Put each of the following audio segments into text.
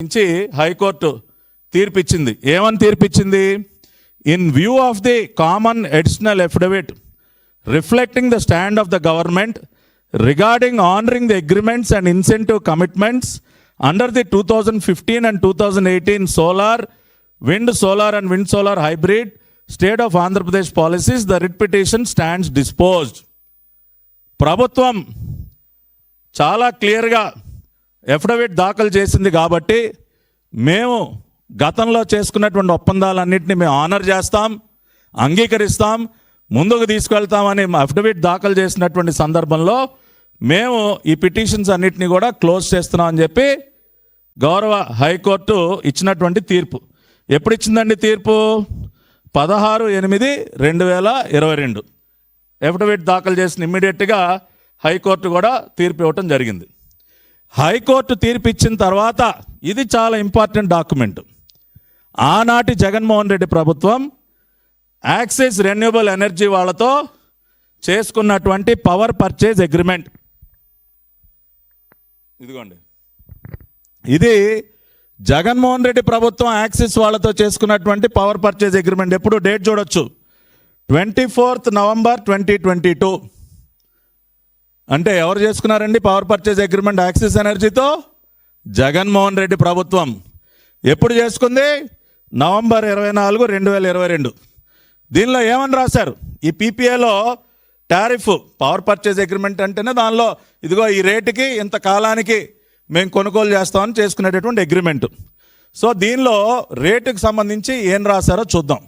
నుంచి హైకోర్టు తీర్పిచ్చింది. ఏమని తీర్పిచ్చింది? In view of the common additional affidavit reflecting the stand of the government regarding honouring the agreements and incentive commitments under the two thousand fifteen and two thousand eighteen solar wind solar and wind solar hybrid state of Andhra Pradesh policies the writ petition stands disposed ప్రభుత్వం చాలా క్లియర్గా affidavit దాఖలు చేసింది కాబట్టి మేము గతంలో చేసుకున్నటువంటి ఒప్పందాలన్నింటినీ మేము ఆనర్ చేస్తాం అంగీకరిస్తాం ముందుకు తీసుకెళ్తామని అఫిడవిట్ దాఖలు చేసినటువంటి సందర్భంలో మేము ఈ పిటిషన్స్ అన్నింటినీ కూడా క్లోజ్ చేస్తున్నాం అని చెప్పి గౌరవ హైకోర్టు ఇచ్చినటువంటి తీర్పు. ఎప్పుడు ఇచ్చిందండి తీర్పు? పదహారు ఎనిమిది రెండు వేల ఇరవై రెండు. ఎఫిడవిట్ దాఖలు చేసిన ఇమ్మీడియట్గా హైకోర్టు కూడా తీర్పు ఇవ్వటం జరిగింది. హైకోర్టు తీర్పిచ్చిన తర్వాత ఇది చాలా ఇంపార్టెంట్ డాక్యుమెంట్. ఆనాటి జగన్మోహన్ రెడ్డి ప్రభుత్వం యాక్సిస్ రెన్యూబుల్ ఎనర్జీ వాళ్ళతో చేసుకున్నటువంటి పవర్ పర్చేజ్ అగ్రిమెంట్. ఇదిగోండి. ఇది జగన్మోహన్ రెడ్డి ప్రభుత్వం యాక్సిస్ వాళ్ళతో చేసుకున్నటువంటి పవర్ పర్చేజ్ అగ్రిమెంట్. ఎప్పుడు డేట్ చూడొచ్చు. Twenty fourth November twenty twenty two. అంటే ఎవరు చేసుకున్నారండి? పవర్ పర్చేజ్ అగ్రిమెంట్ యాక్సిస్ ఎనర్జీతో జగన్మోహన్ రెడ్డి ప్రభుత్వం. ఎప్పుడు చేసుకుంది? నవంబర్ ఇరవై నాలుగు రెండు వేల ఇరవై రెండు. దీనిలో ఏమని రాశారు? ఈ పీపీఏలో టారిఫ్ పవర్ పర్చేజ్ అగ్రిమెంట్ అంటేనే దానిలో ఇదిగో ఈ రేటుకి ఇంత కాలానికి మేము కొనుగోలు చేస్తామని చేసుకునేటటువంటి అగ్రిమెంట్ సో దీనిలో రేటుకు సంబంధించి ఏం రాశారో చూద్దాం.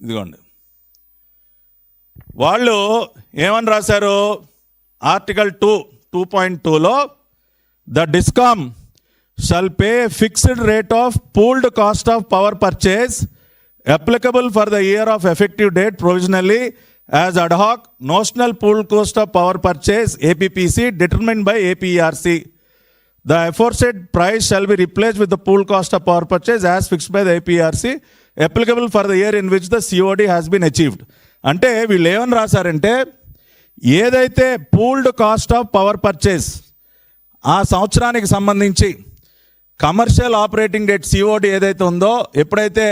ఇదిగోండి. వాళ్ళు ఏమని రాశారు? ఆర్టికల్ టూ టూ పాయింట్ టూలో the discom shall pay fixed rate of pooled cost of power purchase applicable for the year of effective date provisionally as ad hoc notional pooled cost of power purchase APPC determine by APRC the aforesaid price shall be replace with the pool cost of power purchase as fix by the APRC applicable for the year in which the COD has been achieved అంటే వీళ్ళు ఏమని రాశారంటే ఏదైతే pooled cost of power purchase ఆ సంవత్సరానికి సంబంధించి commercial operating date COD ఏదైతే ఉందో ఎప్పుడైతే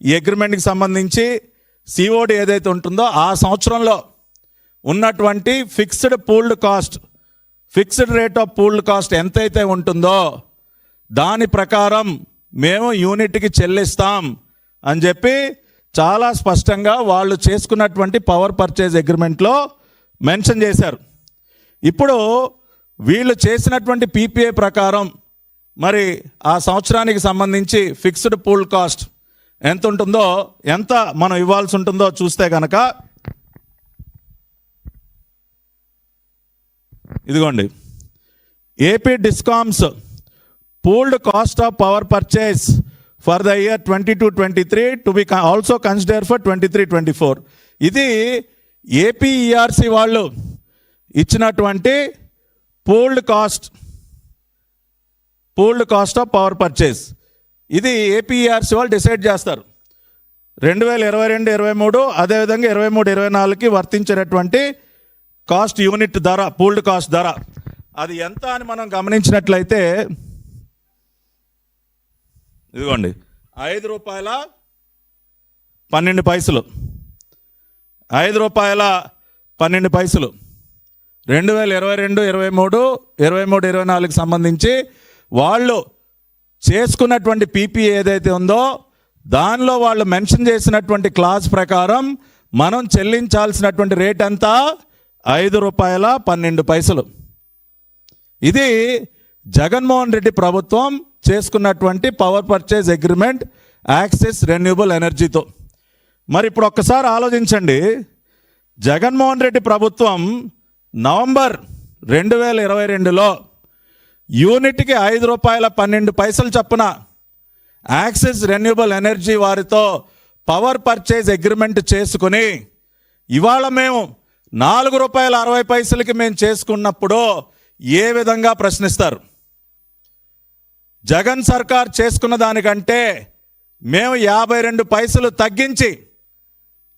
ఈ అగ్రిమెంట్కి సంబంధించి సిఓడి ఏదైతే ఉంటుందో ఆ సంవత్సరంలో ఉన్నటువంటి fixed pooled cost fixed rate of pooled cost ఎంతైతే ఉంటుందో దాని ప్రకారం మేము యూనిట్కి చెల్లిస్తాం అని చెప్పి చాలా స్పష్టంగా వాళ్ళు చేసుకున్నటువంటి పవర్ పర్చేజ్ అగ్రిమెంట్లో మెన్షన్ చేశారు. ఇప్పుడు వీళ్ళు చేసినటువంటి పీపీఏ ప్రకారం మరి ఆ సంవత్సరానికి సంబంధించి ఫిక్స్డ్ పూల్ కాస్ట్ ఎంత ఉంటుందో ఎంత మనం ఇవ్వాల్సి ఉంటుందో చూస్తే కనుక ఇదిగోండి. A P discoms pooled cost of power purchase for the year twenty two twenty three to be also consider for twenty three twenty four ఇది A P E R C వాళ్ళు ఇచ్చినటువంటి pooled cost pooled cost of power purchase. ఇది APRC వాళ్ళు decide చేస్తారు. రెండు వేల ఇరవై రెండు ఇరవై మూడు అదేవిధంగా ఇరవై మూడు ఇరవై నాలుగుకి వర్తించినటువంటి కాస్ట్ యూనిట్ ధర పూల్డ్ కాస్ట్ ధర. అది ఎంత అని మనం గమనించినట్లయితే ఇదిగోండి ఐదు రూపాయల పన్నెండు పైసలు. ఐదు రూపాయల పన్నెండు పైసలు. రెండు వేల ఇరవై రెండు ఇరవై మూడు ఇరవై మూడు ఇరవై నాలుగుకి సంబంధించి వాళ్ళు చేసుకున్నటువంటి పీపీ ఏదైతే ఉందో దానిలో వాళ్ళు మెన్షన్ చేసినటువంటి క్లాస్ ప్రకారం మనం చెల్లించాల్సినటువంటి రేట్ ఎంత? ఐదు రూపాయల పన్నెండు పైసలు. ఇది జగన్మోహన్ రెడ్డి ప్రభుత్వం చేసుకున్నటువంటి power purchase agreement Axis renewable ఎనర్జీతో. మరి ఇప్పుడు ఒక్కసారి ఆలోచించండి. జగన్మోహన్ రెడ్డి ప్రభుత్వం నవంబర్ రెండు వేల ఇరవై రెండులో యూనిట్కి ఐదు రూపాయల పన్నెండు పైసలు చొప్పున యాక్సిస్ రెన్యూబుల్ ఎనర్జీ వారితో పవర్ పర్చేజ్ అగ్రిమెంట్ చేసుకుని ఇవాళ మేము నాలుగు రూపాయల అరవై పైసలకి మేము చేసుకున్నప్పుడు ఏ విధంగా ప్రశ్నిస్తారు? జగన్ సర్కార్ చేసుకున్న దానికంటే మేము యాభై రెండు పైసలు తగ్గించి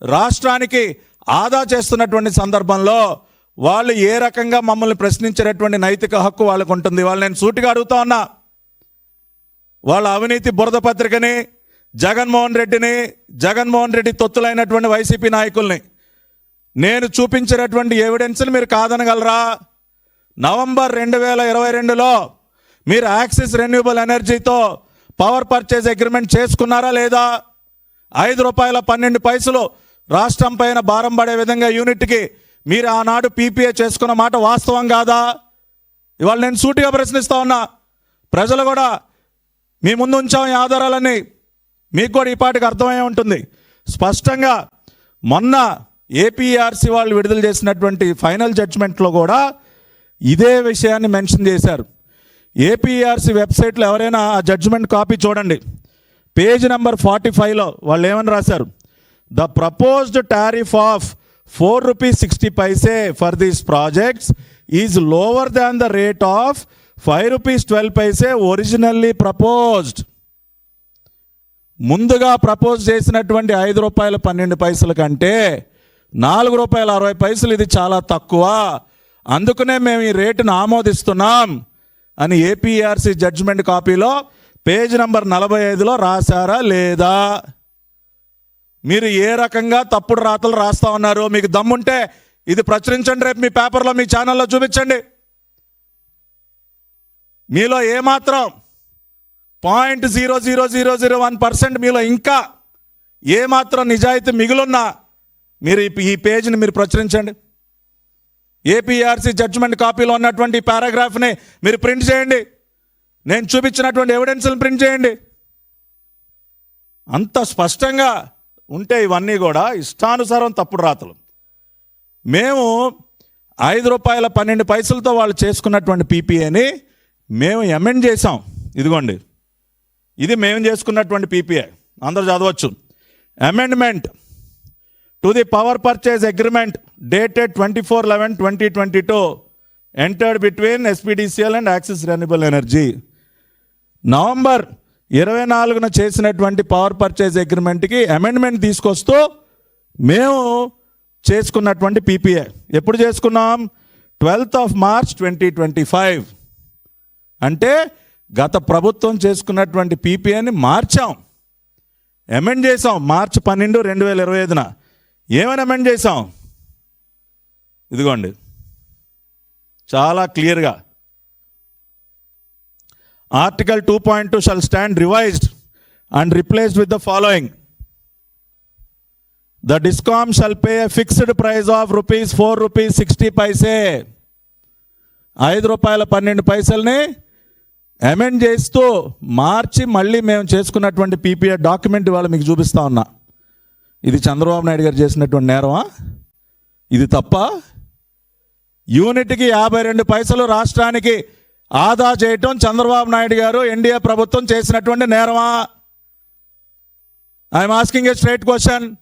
రాష్ట్రానికి ఆదా చేస్తున్నటువంటి సందర్భంలో వాళ్ళు ఏ రకంగా మమ్మల్ని ప్రశ్నించేటటువంటి నైతిక హక్కు వాళ్ళకు ఉంటుంది? వాళ్ళు నేను సూటిగా అడుగుతా ఉన్నా. వాళ్ళ అవినీతి బురద పత్రికని జగన్మోహన్ రెడ్డిని జగన్మోహన్ రెడ్డి తొత్తులైనటువంటి వైసీపీ నాయకుల్ని నేను చూపించినటువంటి ఎవిడెన్స్ని మీరు కాదనగలరా? నవంబర్ రెండు వేల ఇరవై రెండులో మీరు యాక్సిస్ రెన్యూబుల్ ఎనర్జీతో పవర్ పర్చేజ్ అగ్రిమెంట్ చేసుకున్నారా లేదా? ఐదు రూపాయల పన్నెండు పైసలు రాష్ట్రం పైన భారం పడే విధంగా యూనిట్కి మీరు ఆనాడు పీపీఏ చేసుకున్న మాట వాస్తవం కాదా? ఇవాళ నేను సూటిగా ప్రశ్నిస్తా ఉన్నా. ప్రజలు కూడా మీ ముందు ఉంచాం ఈ ఆధారాలన్నీ. మీకు కూడా ఈ పాటికి అర్థమై ఉంటుంది. స్పష్టంగా మొన్న ఏపీఆర్సీ వాళ్ళు విడుదల చేసినటువంటి ఫైనల్ జడ్జ్మెంట్లో కూడా ఇదే విషయాన్ని మెన్షన్ చేశారు. ఏపీఆర్సీ వెబ్సైట్లో ఎవరైనా ఆ జడ్జ్మెంట్ కాపీ చూడండి. పేజ్ నెంబర్ ఫార్టీ ఫైవ్లో వాళ్ళు ఏమని రాశారు? The proposed tariff of four rupees sixty paise for these projects is lower than the rate of five rupees twelve paise originally proposed ముందుగా ప్రపోజ్ చేసినటువంటి ఐదు రూపాయల పన్నెండు పైసల కంటే నాలుగు రూపాయల అరవై పైసలు ఇది చాలా తక్కువ. అందుకనే మేము ఈ రేటును ఆమోదిస్తున్నాం అని ఏపీఆర్సీ జడ్జిమెంట్ కాపీలో పేజ్ నంబర్ నలభై ఐదులో రాశారా లేదా? మీరు ఏ రకంగా తప్పుడు రాతలు రాస్తా ఉన్నారు మీకు దమ్ముంటే ఇది ప్రచురించండి రేపు మీ పేపర్లో మీ ఛానల్లో చూపించండి. మీలో ఏమాత్రం point zero zero zero zero one percent మీలో ఇంకా ఏమాత్రం నిజాయితీ మిగులున్నా మీరు ఈ- ఈ పేజీని మీరు ప్రచురించండి. ఏపీఆర్సీ జడ్జిమెంట్ కాపీలో ఉన్నటువంటి పారాగ్రాఫ్ని మీరు ప్రింట్ చేయండి. నేను చూపించినటువంటి ఎవిడెన్స్ని ప్రింట్ చేయండి. అంత స్పష్టంగా ఉంటే ఇవన్నీ కూడా ఇష్టానుసారం తప్పుడు రాతలు. మేము ఐదు రూపాయల పన్నెండు పైసలతో వాళ్ళు చేసుకున్నటువంటి పీపీఏని మేము అమెండ్ చేసాం ఇదిగోండి. ఇది మేము చేసుకున్నటువంటి పీపీఏ. అందరూ చదవచ్చు. Amendment to the power purchase agreement dated twenty four eleven twenty twenty two entered between SPDCL and Axis renewable energy November ఇరవై నాలుగున చేసినటువంటి పవర్ పర్చేజ్ అగ్రిమెంట్కి అమెండ్మెంట్ తీసుకొస్తూ మేము చేసుకున్నటువంటి పీపీఏ ఎప్పుడు చేసుకున్నాం? Twelfth of March twenty twenty five అంటే గత ప్రభుత్వం చేసుకున్నటువంటి పీపీఏని మార్చాం. అమెండ్ చేసాం మార్చి పన్నెండు రెండు వేల ఇరవై ఐదున. ఏమని అమెండ్ చేసాం ఇదిగోండి. చాలా క్లియర్గా article two point two shall stand revised and replaced with the following the discom shall pay fixed price of rupees four rupees sixty paise ఐదు రూపాయల పన్నెండు పైసల్ని అమెండ్ చేస్తూ మార్చి మళ్ళీ మేము చేసుకున్నటువంటి పీపీఏ డాక్యుమెంట్ ఇవాళ మీకు చూపిస్తా ఉన్నా. ఇది చంద్రబాబు నాయుడు గారు చేసినటువంటి నేరమా? ఇది తప్ప? యూనిట్కి యాభై రెండు పైసలు రాష్ట్రానికి ఆదా చేయటం చంద్రబాబు నాయుడు గారు ఎన్డీఏ ప్రభుత్వం చేసినటువంటి నేరమా? I'm asking a straight question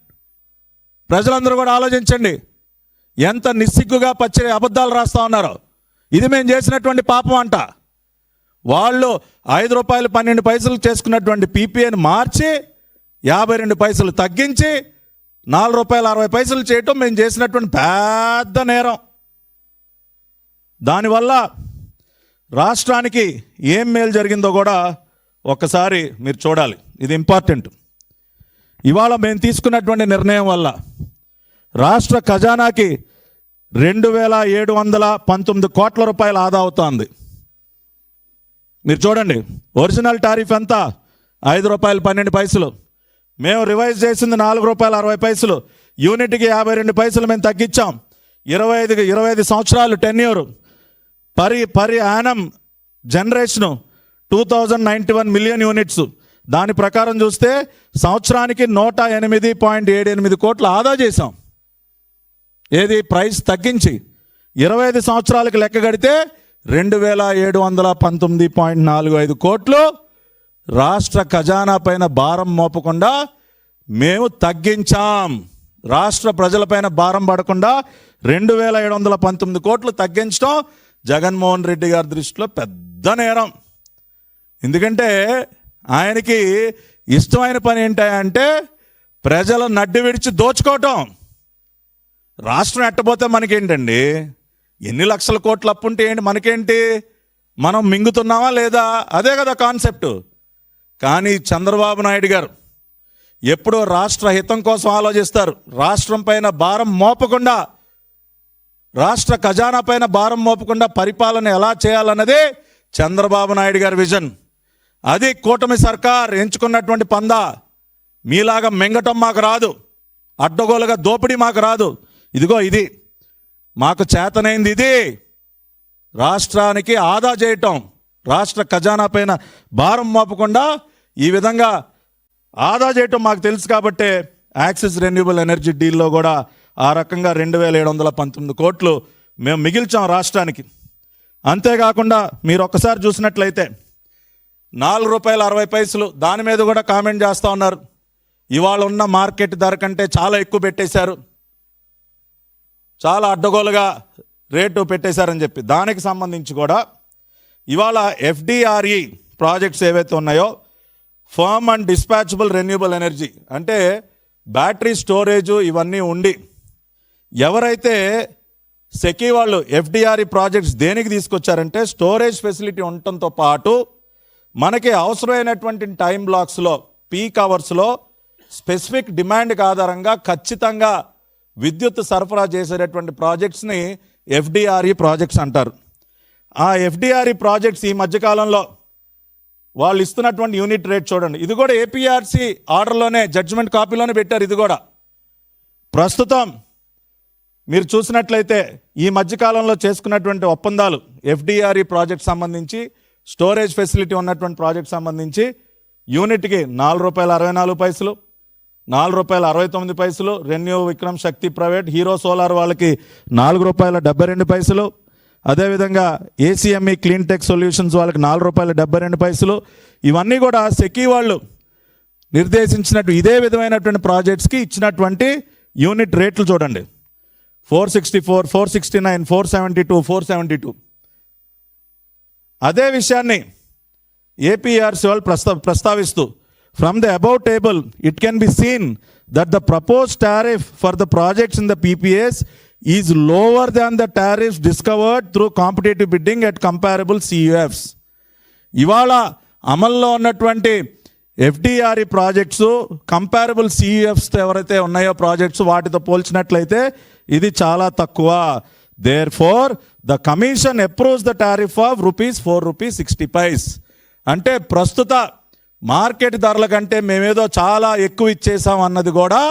ప్రజలందరూ కూడా ఆలోచించండి. ఎంత నిస్సిగ్గుగా పచ్చి అబద్ధాలు రాస్తా ఉన్నారు. ఇది మేము చేసినటువంటి పాపం అంట. వాళ్ళు ఐదు రూపాయలు పన్నెండు పైసలు చేసుకున్నటువంటి పీపీఏని మార్చి యాభై రెండు పైసలు తగ్గించి నాలుగు రూపాయలు అరవై పైసలు చేయటం మేము చేసినటువంటి పెద్ద నేరం. దానివల్ల రాష్ట్రానికి ఏం మేలు జరిగిందో కూడా ఒక్కసారి మీరు చూడాలి. ఇది ఇంపార్టెంట్. ఇవాళ మేము తీసుకున్నటువంటి నిర్ణయం వల్ల రాష్ట్ర ఖజానాకి రెండు వేల ఏడు వందల పంతొమ్మిది కోట్ల రూపాయలు ఆదా అవుతోంది. మీరు చూడండి ఒరిజినల్ టారిఫ్ ఎంత? ఐదు రూపాయలు పన్నెండు పైసలు. మేము రివైజ్ చేసింది నాలుగు రూపాయలు అరవై పైసలు. యూనిట్కి యాభై రెండు పైసలు మేము తగ్గించాం. ఇరవై ఐదు ఇరవై ఐదు సంవత్సరాలు టెన్యూర్. పరి పరి Yanam generation two thousand ninety one million units. దాని ప్రకారం చూస్తే సంవత్సరానికి నూట ఎనిమిది పాయింట్ ఏడు ఎనిమిది కోట్లు ఆదా చేశాం. ఏది ప్రైస్ తగ్గించి ఇరవై ఐదు సంవత్సరాలకు లెక్క కడితే రెండు వేల ఏడు వందల పంతొమ్మిది పాయింట్ నాలుగు ఐదు కోట్లు. రాష్ట్ర ఖజానా పైన భారం మోపకుండా మేము తగ్గించాం. రాష్ట్ర ప్రజలపైన భారం పడకుండా రెండు వేల ఏడు వందల పంతొమ్మిది కోట్లు తగ్గించడం జగన్మోహన్ రెడ్డి గారి దృష్టిలో పెద్ద నేరం. ఎందుకంటే ఆయనకి ఇష్టమైన పని ఏంటంటే ప్రజల నడ్డి విడిచి దోచుకోవటం. రాష్ట్రం ఎట్టబోతే మనకేంటండి? ఎన్ని లక్షల కోట్లు అప్పు ఉంటే ఏంటి? మనకేంటి? మనం మింగుతున్నామా లేదా? అదే కదా కాన్సెప్ట్. కానీ చంద్రబాబు నాయుడు గారు ఎప్పుడో రాష్ట్ర హితం కోసం ఆలోచిస్తారు. రాష్ట్రం పైన భారం మోపకుండా రాష్ట్ర ఖజానా పైన భారం మోపకుండా పరిపాలన ఎలా చేయాలన్నదే చంద్రబాబు నాయుడు గారి విజన్. అది కూటమి సర్కార్ ఎంచుకున్నటువంటి పందా. మీలాగా మెంగటం మాకు రాదు. అడ్డగోలుగా దోపిడీ మాకు రాదు. ఇదిగో ఇది. మాకు చేతనైంది ఇది. రాష్ట్రానికి ఆదా చేయటం రాష్ట్ర ఖజానా పైన భారం మోపకుండా ఈ విధంగా ఆదా చేయటం మాకు తెలుసు కాబట్టే యాక్సిస్ రెన్యూబుల్ ఎనర్జీ డీల్లో కూడా ఆ రకంగా రెండు వేల ఏడు వందల పంతొమ్మిది కోట్లు మేము మిగిల్చాం రాష్ట్రానికి. అంతేకాకుండా మీరు ఒక్కసారి చూసినట్లయితే నాలుగు రూపాయల అరవై పైసలు దాని మీద కూడా కామెంట్ చేస్తూ ఉన్నారు. ఇవాళ ఉన్న మార్కెట్ ధర కంటే చాలా ఎక్కువ పెట్టేశారు. చాలా అడ్డగోలుగా రేటు పెట్టేశారని చెప్పి. దానికి సంబంధించి కూడా ఇవాళ ఎఫ్డిఆర్ఈ ప్రాజెక్ట్స్ ఏవైతే ఉన్నాయో firm and dispatchable renewable energy అంటే బ్యాటరీ స్టోరేజు ఇవన్నీ ఉండి ఎవరైతే సెకీ వాళ్ళు ఎఫ్డిఆర్ఈ ప్రాజెక్ట్స్ దేనికి తీసుకొచ్చారంటే స్టోరేజ్ ఫెసిలిటీ ఉండటంతో పాటు మనకి అవసరమైనటువంటి టైం బ్లాక్స్లో పీక్ అవర్స్లో స్పెసిఫిక్ డిమాండ్కి ఆధారంగా ఖచ్చితంగా విద్యుత్ సరఫరా చేసేటటువంటి ప్రాజెక్ట్స్ని ఎఫ్డిఆర్ఈ ప్రాజెక్ట్స్ అంటారు. ఆ ఎఫ్డిఆర్ఈ ప్రాజెక్ట్స్ ఈ మధ్యకాలంలో వాళ్ళు ఇస్తున్నటువంటి యూనిట్ రేట్ చూడండి. ఇది కూడా ఏపీఆర్సీ ఆర్డర్లోనే జడ్జిమెంట్ కాపీలోనే పెట్టారు ఇది కూడా. ప్రస్తుతం మీరు చూసినట్లయితే ఈ మధ్యకాలంలో చేసుకున్నటువంటి ఒప్పందాలు ఎఫ్డిఆర్ఈ ప్రాజెక్ట్ సంబంధించి స్టోరేజ్ ఫెసిలిటీ ఉన్నటువంటి ప్రాజెక్ట్ సంబంధించి యూనిట్కి నాలుగు రూపాయల అరవై నాలుగు పైసలు నాలుగు రూపాయల అరవై తొమ్మిది పైసలు Renew Vikram Shakti private Hero solar వాళ్ళకి నాలుగు రూపాయల డెబ్బై రెండు పైసలు అదేవిధంగా ఏసీఎంఈ క్లీన్ టెక్ సొల్యూషన్స్ వాళ్ళకి నాలుగు రూపాయల డెబ్బై రెండు పైసలు ఇవన్నీ కూడా సెకీ వాళ్ళు నిర్దేశించినట్టు ఇదే విధమైనటువంటి ప్రాజెక్ట్స్కి ఇచ్చినటువంటి యూనిట్ రేట్లు చూడండి. Four sixty four four sixty nine four seventy two four seventy two. అదే విషయాన్ని ఏపీఆర్సీ వాళ్ళు ప్రస్తా ప్రస్తావిస్తూ from the above table it can be seen that the propose tariff for the projects in the PPS is lower than the tariff discovered through competitive bidding at comparable CUFs ఇవాళ అమల్లో ఉన్నటువంటి FDRE projects comparable సియుఎఫ్స్ ఎవరైతే ఉన్నాయో projects వాటితో పోల్చినట్లయితే ఇది చాలా తక్కువ. Therefore the commission approves the tariff of rupees four rupees sixty fives అంటే ప్రస్తుత మార్కెట్ ధరల కంటే మేమేదో చాలా ఎక్కువ ఇచ్చేసాం అన్నది కూడా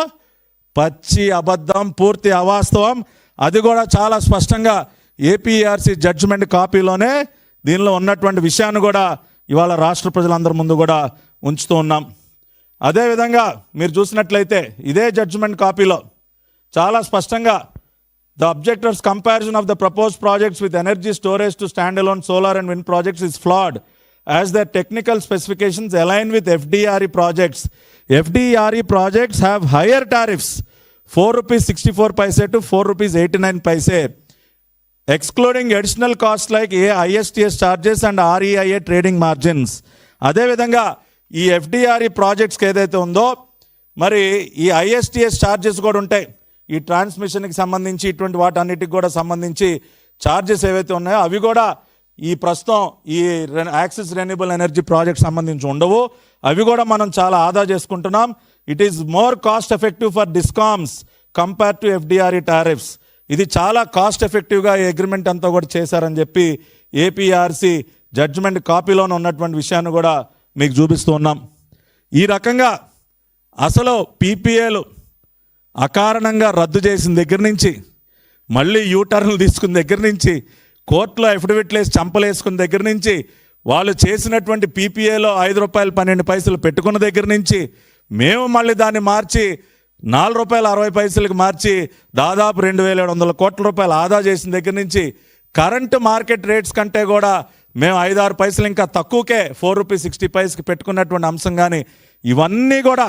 పచ్చి అబద్ధం పూర్తి అవాస్తవం. అది కూడా చాలా స్పష్టంగా ఏపీఆర్సీ జడ్జిమెంట్ కాపీలోనే దీనిలో ఉన్నటువంటి విషయాన్ని కూడా ఇవాళ రాష్ట్ర ప్రజలందరి ముందు కూడా ఉంచుతూ ఉన్నాం. అదేవిధంగా మీరు చూసినట్లయితే ఇదే జడ్జిమెంట్ కాపీలో చాలా స్పష్టంగా the objectors comparison of the propose projects with energy storage to stand alone solar and wind projects is flawed as the technical specifications align with FDRE projects FDRE projects have higher tariffs four rupees sixty four paise to four rupees eighty nine paise excluding additional cost like a ISTS charges and REIA trading margins అదేవిధంగా ఈ FDRE ప్రాజెక్ట్స్కి ఏదైతే ఉందో మరి ఈ ISTS charges కూడా ఉంటాయి. ఈ ట్రాన్స్మిషన్కి సంబంధించి ఇటువంటి వాటన్నిటికి కూడా సంబంధించి ఛార్జెస్ ఏవైతే ఉన్నాయో అవి కూడా ఈ ప్రస్తుతం ఈ యాక్సిస్ రెన్యూబుల్ ఎనర్జీ ప్రాజెక్ట్ సంబంధించి ఉండవు. అవి కూడా మనం చాలా ఆదా చేసుకుంటున్నాం. It is more cost effective for discoms compare to FDRE tariffs. ఇది చాలా కాస్ట్ ఎఫెక్టివ్గా ఈ అగ్రిమెంట్ అంతా కూడా చేశారని చెప్పి ఏపీఆర్సీ జడ్జిమెంట్ కాపీలోనే ఉన్నటువంటి విషయాన్ని కూడా మీకు చూపిస్తూ ఉన్నాం. ఈ రకంగా అసలు పీపీఏలు అకారణంగా రద్దు చేసిన దగ్గర నుంచి మళ్ళీ యూటర్న్లు తీసుకున్న దగ్గర నుంచి కోర్టులో అఫిడవిట్లు వేసి చంపలేసుకున్న దగ్గర నుంచి వాళ్ళు చేసినటువంటి పీపీఏలో ఐదు రూపాయలు పన్నెండు పైసలు పెట్టుకున్న దగ్గర నుంచి మేము మళ్ళీ దాన్ని మార్చి నాలుగు రూపాయల అరవై పైసలకు మార్చి దాదాపు రెండు వేల ఏడు వందల కోట్ల రూపాయలు ఆదా చేసిన దగ్గర నుంచి కరెంటు మార్కెట్ రేట్స్ కంటే కూడా మేము ఐదారు పైసలు ఇంకా తక్కువకే ఫోర్ రూపీస్ సిక్స్టీ పైస్కి పెట్టుకున్నటువంటి అంశం కానీ ఇవన్నీ కూడా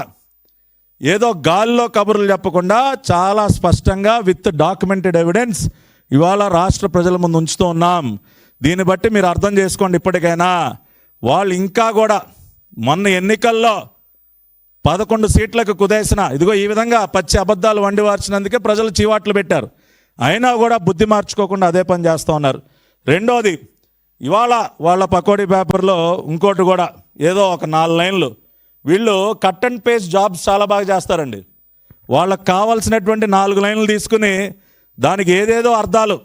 ఏదో గాల్లో కబుర్లు చెప్పకుండా చాలా స్పష్టంగా విత్ డాక్యుమెంటెడ్ ఎవిడెన్స్ ఇవాళ రాష్ట్ర ప్రజల ముందు ఉంచుతూ ఉన్నాం. దీన్ని బట్టి మీరు అర్థం చేసుకోండి ఇప్పటికైనా. వాళ్ళు ఇంకా కూడా మొన్న ఎన్నికల్లో పదకొండు సీట్లకు కుదేసిన ఇదిగో ఈ విధంగా పచ్చి అబద్ధాలు వండి వార్చినందుకే ప్రజలు చీవాట్లు పెట్టారు. అయినా కూడా బుద్ధి మార్చుకోకుండా అదే పని చేస్తూ ఉన్నారు. రెండోది ఇవాళ వాళ్ళ పకోడీ పేపర్లో ఇంకోటి కూడా ఏదో ఒక నాలుగు లైన్లు. వీళ్ళు కట్ అండ్ పేస్ట్ జాబ్స్ చాలా బాగా చేస్తారండి. వాళ్ళకి కావాల్సినటువంటి నాలుగు లైన్లు తీసుకుని దానికి ఏదేదో అర్థాలు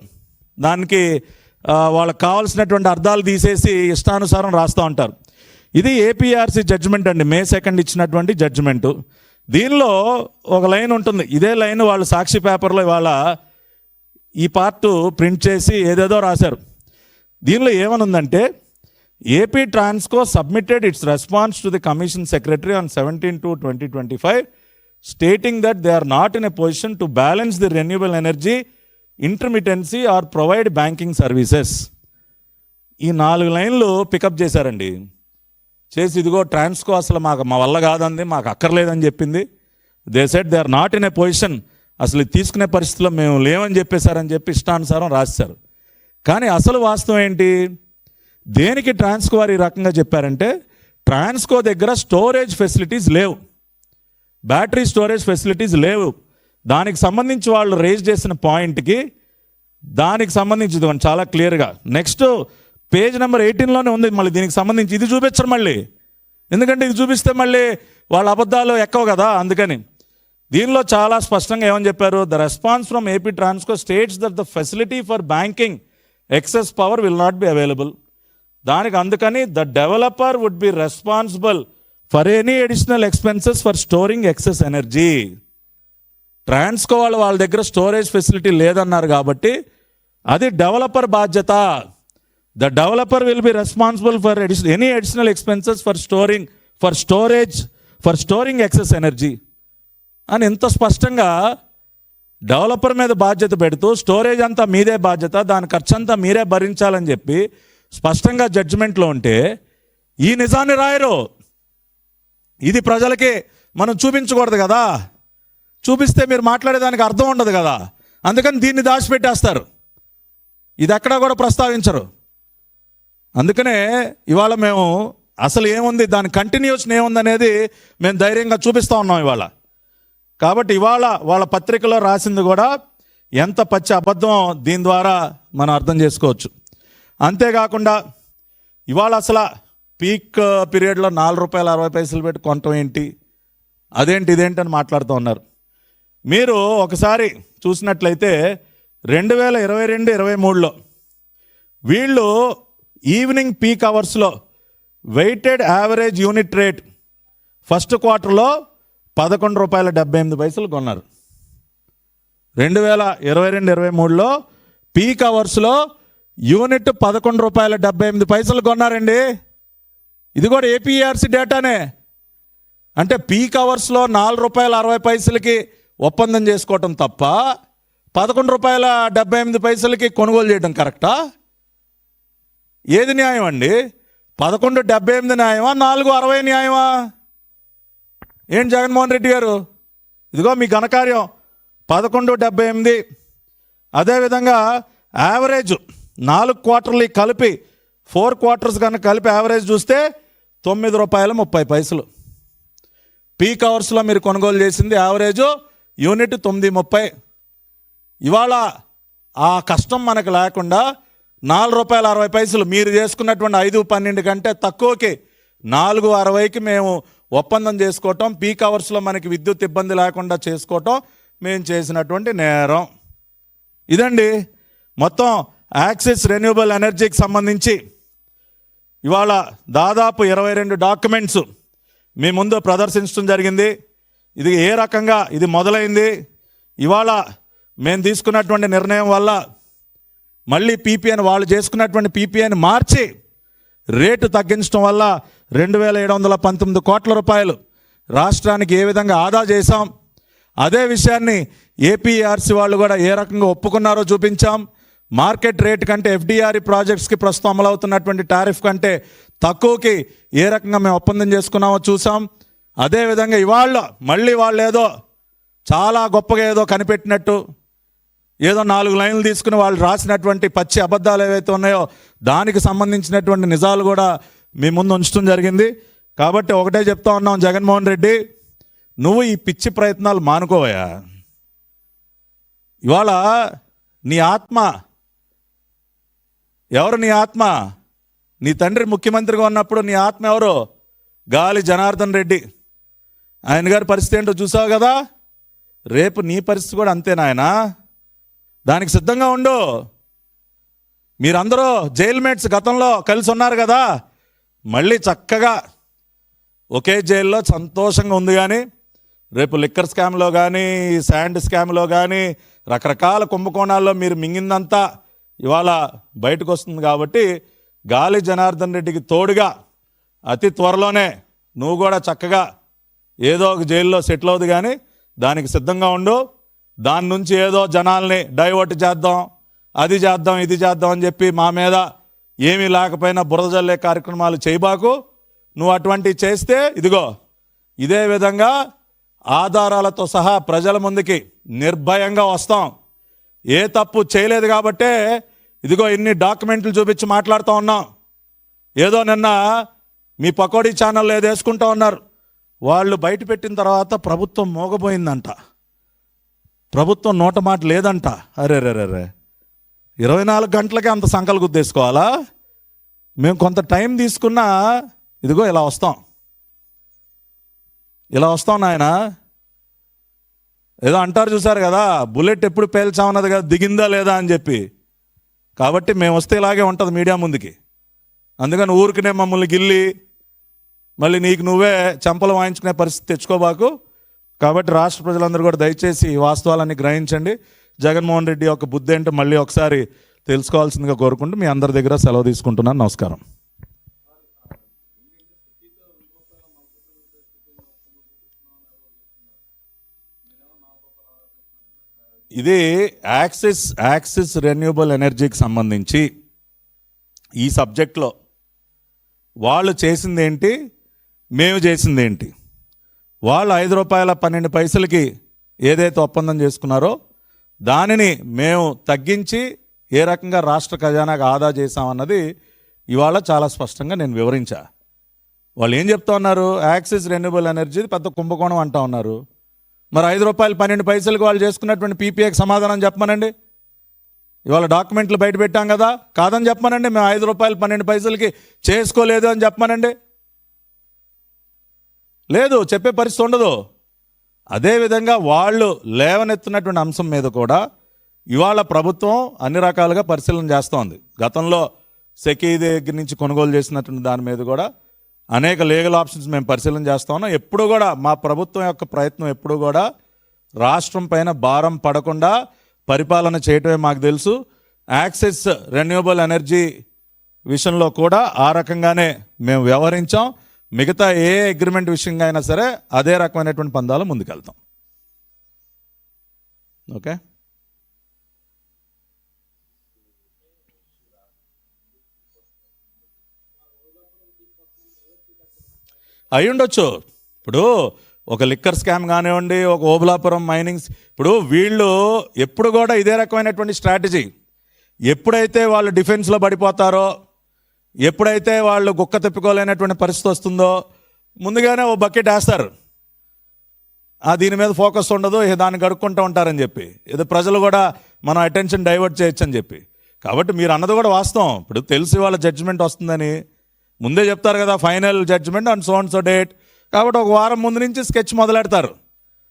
దానికి వాళ్ళకి కావాల్సినటువంటి అర్థాలు తీసేసి ఇష్టానుసారం రాస్తూ ఉంటారు. ఇది ఏపీఆర్సీ జడ్జిమెంట్ అండి మే సెకండ్ ఇచ్చినటువంటి జడ్జిమెంటు. దీనిలో ఒక లైన్ ఉంటుంది ఇదే లైన్ వాళ్ళు సాక్షి పేపర్లో ఇవాళ ఈ పార్ట్ ప్రింట్ చేసి ఏదేదో రాశారు. దీనిలో ఏమనుందంటే AP Transco submitted its response to the commission secretary on seventeen two twenty twenty five stating that they are not in a position to balance the renewable energy intermittency or provide banking services ఈ నాలుగు లైన్లు pickup చేశారండి. చేసి ఇదిగో ట్రాన్స్కో అసలు మాకు మా వల్ల కాదంది మాకు అక్కర్లేదని చెప్పింది. They said they are not in a position అసలు తీసుకునే పరిస్థితిలో మేము లేవని చెప్పేశారని చెప్పి ఇష్టానుసారం రాశారు. కానీ అసలు వాస్తవం ఏంటి? దేనికి ట్రాన్స్కో వారు ఈ రకంగా చెప్పారంటే ట్రాన్స్కో దగ్గర స్టోరేజ్ ఫెసిలిటీస్ లేవు. బ్యాటరీ స్టోరేజ్ ఫెసిలిటీస్ లేవు. దానికి సంబంధించి వాళ్ళు రేజ్ చేసిన పాయింట్కి దానికి సంబంధించి ఇదిగోండి చాలా క్లియర్గా. నెక్స్ట్ పేజ్ నెంబర్ ఎయిటీన్లోనే ఉంది మళ్ళీ దీనికి సంబంధించి ఇది చూపించరు మళ్ళీ. ఎందుకంటే ఇది చూపిస్తే మళ్ళీ వాళ్ళ అబద్ధాలు ఎక్కవు కదా అందుకని. దీనిలో చాలా స్పష్టంగా ఏమని చెప్పారు? The response from AP Transco states that the facility for banking excess power will not be available దానికి అందుకని the developer would be responsible for any additional expenses for storing excess energy Transco వాళ్ళు వాళ్ళ దగ్గర storage facility లేదన్నారు కాబట్టి అది developer బాధ్యత. The developer will be responsible for any additional expenses for storing for storage for storing excess energy అని ఎంత స్పష్టంగా డెవలపర్ మీద బాధ్యత పెడుతూ స్టోరేజ్ అంతా మీదే బాధ్యత దాని ఖర్చంతా మీరే భరించాలని చెప్పి స్పష్టంగా జడ్జిమెంట్లో ఉంటే ఈ నిజాన్ని రాయరు. ఇది ప్రజలకి మనం చూపించకూడదు కదా. చూపిస్తే మీరు మాట్లాడేదానికి అర్థం ఉండదు కదా. అందుకని దీన్ని దాచిపెట్టేస్తారు. ఇది ఎక్కడా కూడా ప్రస్తావించరు. అందుకనే ఇవాళ మేము అసలు ఏముంది దాని కంటిన్యూషన్ ఏముందనేది మేము ధైర్యంగా చూపిస్తూ ఉన్నాం ఇవాళ. కాబట్టి ఇవాళ వాళ్ళ పత్రికలో రాసింది కూడా ఎంత పచ్చి అబద్ధం దీని ద్వారా మనం అర్థం చేసుకోవచ్చు. అంతేకాకుండా ఇవాళ అసలు పీక్ పీరియడ్లో నాలుగు రూపాయల అరవై పైసలు పెట్టి కొనటం ఏంటి? అదేంటి ఇదేంటి అని మాట్లాడుతూ ఉన్నారు. మీరు ఒకసారి చూసినట్లయితే రెండు వేల ఇరవై రెండు ఇరవై మూడులో వీళ్ళు ఈవినింగ్ పీక్ అవర్స్లో weighted average unit rate first క్వార్టర్లో పదకొండు రూపాయల డెబ్బై ఎనిమిది పైసలు కొన్నారు. రెండు వేల ఇరవై రెండు ఇరవై మూడులో పీక్ అవర్స్లో యూనిట్ పదకొండు రూపాయల డెబ్బై ఎనిమిది పైసలు కొన్నారండి. ఇది కూడా ఏపీఆర్సీ డేటానే. అంటే పీక్ అవర్స్లో నాలుగు రూపాయల అరవై పైసలకి ఒప్పందం చేసుకోవటం తప్ప పదకొండు రూపాయల డెబ్బై ఎనిమిది పైసలకి కొనుగోలు చేయడం కరెక్టా? ఏది న్యాయం అండి పదకొండు డెబ్బై ఎనిమిది న్యాయమా? నాలుగు అరవై న్యాయమా? ఏం జగన్మోహన్ రెడ్డి గారు? ఇదిగో మీ ఘనకార్యం. పదకొండు డెబ్బై ఎనిమిది. అదేవిధంగా యావరేజ్ నాలుగు క్వార్టర్లు కలిపి ఫోర్ క్వార్టర్స్ కనుక కలిపి యావరేజ్ చూస్తే తొమ్మిది రూపాయల ముప్పై పైసలు. పీక్ అవర్స్లో మీరు కొనుగోలు చేసింది యావరేజ్ యూనిట్ తొమ్మిది ముప్పై. ఇవాళ ఆ కష్టం మనకు లేకుండా నాలుగు రూపాయల అరవై పైసలు మీరు చేసుకున్నటువంటి ఐదు పన్నెండు కంటే తక్కువకి నాలుగు అరవైకి మేము ఒప్పందం చేసుకోవటం పీక్ అవర్స్లో మనకి విద్యుత్ ఇబ్బంది లేకుండా చేసుకోవటం మేము చేసినటువంటి నేరం. ఇదండి మొత్తం యాక్సిస్ రెన్యూబుల్ ఎనర్జీకి సంబంధించి ఇవాళ దాదాపు ఇరవై రెండు డాక్యుమెంట్స్ మీ ముందు ప్రదర్శించడం జరిగింది. ఇది ఏ రకంగా ఇది మొదలైంది? ఇవాళ మేము తీసుకున్నటువంటి నిర్ణయం వల్ల మళ్ళీ పీపీఎన్ వాళ్ళు చేసుకున్నటువంటి పీపీఎన్ మార్చి రేటు తగ్గించడం వల్ల రెండు వేల ఏడు వందల పంతొమ్మిది కోట్ల రూపాయలు రాష్ట్రానికి ఏ విధంగా ఆదా చేశాం అదే విషయాన్ని ఏపీఆర్సీ వాళ్ళు కూడా ఏ రకంగా ఒప్పుకున్నారో చూపించాం. మార్కెట్ రేట్ కంటే ఎఫ్డీఆర్ఈ ప్రాజెక్ట్స్కి ప్రస్తుతం అమలవుతున్నటువంటి టారిఫ్ కంటే తక్కువకి ఏ రకంగా మేము ఒప్పందం చేసుకున్నామో చూసాం అదేవిధంగా ఇవాళ మళ్ళీ వాళ్ళు ఏదో చాలా గొప్పగా ఏదో కనిపెట్టినట్టు ఏదో నాలుగు లైన్లు తీసుకుని వాళ్ళు రాసినటువంటి పచ్చి అబద్ధాలు ఏవైతే ఉన్నాయో దానికి సంబంధించినటువంటి నిజాలు కూడా మీ ముందు ఉంచడం జరిగింది. కాబట్టి ఒకటే చెప్తా ఉన్నాం జగన్మోహన్ రెడ్డి నువ్వు ఈ పిచ్చి ప్రయత్నాలు మానుకోవయా ఇవాళ నీ ఆత్మ ఎవరు నీ ఆత్మ? నీ తండ్రి ముఖ్యమంత్రిగా ఉన్నప్పుడు నీ ఆత్మ ఎవరు? గాలి జనార్దన్ రెడ్డి. ఆయన గారి పరిస్థితి ఏంటో చూసావు కదా? రేపు నీ పరిస్థితి కూడా అంతే నాయన. దానికి సిద్ధంగా ఉండు. మీరందరూ జైల్ మేట్స్ గతంలో కలిసి ఉన్నారు కదా? మళ్ళీ చక్కగా ఒకే జైల్లో సంతోషంగా ఉంది కానీ రేపు లిక్కర్ స్కామ్లో కానీ శాండ్ స్కామ్లో కానీ రకరకాల కుంభకోణాల్లో మీరు మింగిందంతా ఇవాళ బయటకు వస్తుంది కాబట్టి గాలి జనార్దన్ రెడ్డికి తోడుగా అతి త్వరలోనే నువ్వు కూడా చక్కగా ఏదో ఒక జైల్లో సెటిల్ అవుదు కానీ దానికి సిద్ధంగా ఉండు. దాని నుంచి ఏదో జనాల్ని డైవర్ట్ చేద్దాం అది చేద్దాం ఇది చేద్దాం అని చెప్పి మా మీద ఏమీ లేకపోయినా బురద జల్లే కార్యక్రమాలు చేయబాకు. నువ్వు అటువంటివి చేస్తే ఇదిగో ఇదే విధంగా ఆధారాలతో సహా ప్రజల ముందుకి నిర్భయంగా వస్తాం. ఏ తప్పు చేయలేదు కాబట్టే ఇదిగో ఇన్ని డాక్యుమెంట్లు చూపించి మాట్లాడుతూ ఉన్నాం. ఏదో నిన్న మీ పకోడీ ఛానల్ ఏదో వేసుకుంటా ఉన్నారు. వాళ్ళు బయట పెట్టిన తర్వాత ప్రభుత్వం మోగపోయిందంట. ప్రభుత్వం నోట మాట లేదంట. అరే రే రే రే ఇరవై నాలుగు గంటలకే అంత సంకలు గుద్దేసుకోవాలా మేము కొంత టైం తీసుకున్నా ఇదిగో ఇలా వస్తాం. ఇలా వస్తాం నాయన. ఏదో అంటారు చూసారు కదా బుల్లెట్ ఎప్పుడు పేల్చామన్నది కదా దిగిందా లేదా అని చెప్పి. కాబట్టి మేము వస్తే ఇలాగే ఉంటుంది మీడియా ముందుకి. అందుకని ఊరికనే మమ్మల్ని గిల్లి మళ్ళీ నీకు నువ్వే చెంపలు వాయించుకునే పరిస్థితి తెచ్చుకోబాకు. కాబట్టి రాష్ట్ర ప్రజలందరూ కూడా దయచేసి ఈ వాస్తవాలన్నీ గ్రహించండి. జగన్మోహన్ రెడ్డి యొక్క బుద్ధి ఏంటో మళ్ళీ ఒకసారి తెలుసుకోవాల్సిందిగా కోరుకుంటూ మీ అందరి దగ్గర సెలవు తీసుకుంటున్నాను. నమస్కారం. ఇది యాక్సిస్ యాక్సిస్ రెన్యూబుల్ ఎనర్జీకి సంబంధించి ఈ సబ్జెక్ట్లో వాళ్ళు చేసింది ఏంటి మేము చేసింది ఏంటి వాళ్ళు ఐదు రూపాయల పన్నెండు పైసలకి ఏదైతే ఒప్పందం చేసుకున్నారో దానిని మేము తగ్గించి ఏ రకంగా రాష్ట్ర ఖజానాకు ఆదా చేశామన్నది ఇవాళ చాలా స్పష్టంగా నేను వివరించా. వాళ్ళు ఏం చెప్తా ఉన్నారు? యాక్సిస్ రెన్యూబుల్ ఎనర్జీ పెద్ద కుంభకోణం అంటా ఉన్నారు. మరి ఐదు రూపాయలు పన్నెండు పైసలకు వాళ్ళు చేసుకున్నటువంటి పీపీఐకి సమాధానం చెప్పమనండి. ఇవాళ డాక్యుమెంట్లు బయట పెట్టాం కదా కాదని చెప్పమనండి. మేము ఐదు రూపాయలు పన్నెండు పైసలకి చేసుకోలేదు అని చెప్పమనండి. లేదు చెప్పే పరిస్థితి ఉండదు. అదేవిధంగా వాళ్ళు లేవనెత్తినటువంటి అంశం మీద కూడా ఇవాళ ప్రభుత్వం అన్ని రకాలుగా పరిశీలన చేస్తోంది. గతంలో సెకీ దగ్గర నుంచి కొనుగోలు చేసినటువంటి దాని మీద కూడా అనేక లీగల్ ఆప్షన్స్ మేము పరిశీలన చేస్తా ఉన్నాం. ఎప్పుడు కూడా మా ప్రభుత్వం యొక్క ప్రయత్నం ఎప్పుడు కూడా రాష్ట్రం పైన భారం పడకుండా పరిపాలన చేయటమే మాకు తెలుసు. యాక్సెస్ రెన్యూబుల్ ఎనర్జీ విషయంలో కూడా ఆ రకంగానే మేము వ్యవహరించాం. మిగతా ఏ అగ్రిమెంట్ విషయంగా అయినా సరే అదే రకమైనటువంటి పందాలు ముందుకెళ్తాం. ఓకే? అయి ఉండొచ్చు ఇప్పుడు ఒక లిక్కర్ స్కామ్ కానివ్వండి ఒక ఓబులాపురం మైనింగ్స్ ఇప్పుడు వీళ్ళు ఎప్పుడు కూడా ఇదే రకమైనటువంటి స్ట్రాటజీ ఎప్పుడైతే వాళ్ళు డిఫెన్స్లో పడిపోతారో ఎప్పుడైతే వాళ్ళు గుక్క తిప్పుకోలేనటువంటి పరిస్థితి వస్తుందో ముందుగానే ఓ బకెట్ వేస్తారు. ఆ దీని మీద ఫోకస్ ఉండదు ఇక దాన్ని గడుక్కుంటూ ఉంటారని చెప్పి. ఇది ప్రజలు కూడా మనం అటెన్షన్ డైవర్ట్ చేయొచ్చు అని చెప్పి. కాబట్టి మీరు అన్నది కూడా వాస్తవం. ఇప్పుడు తెలిసి వాళ్ళ జడ్జిమెంట్ వస్తుందని. ముందే చెప్తారు కదా final judgement and so and so date. కాబట్టి ఒక వారం ముందు నుంచి స్కెచ్ మొదలెడతారు.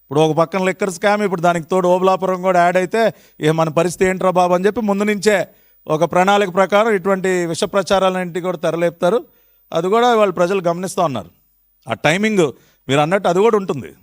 ఇప్పుడు ఒక పక్కన లిక్కర్ స్కామ్ ఇప్పుడు దానికి తోడు ఓబలాపురం కూడా యాడ్ అయితే ఇక మన పరిస్థితి ఏంట్రా బాబు అని చెప్పి ముందు నుంచే ఒక ప్రణాళిక ప్రకారం ఇటువంటి విష ప్రచారాలన్నింటినీ కూడా తెరలేపుతారు. అది కూడా వాళ్ళు ప్రజలు గమనిస్తూ ఉన్నారు. ఆ టైమింగ్ మీరు అన్నట్టు అది కూడా ఉంటుంది.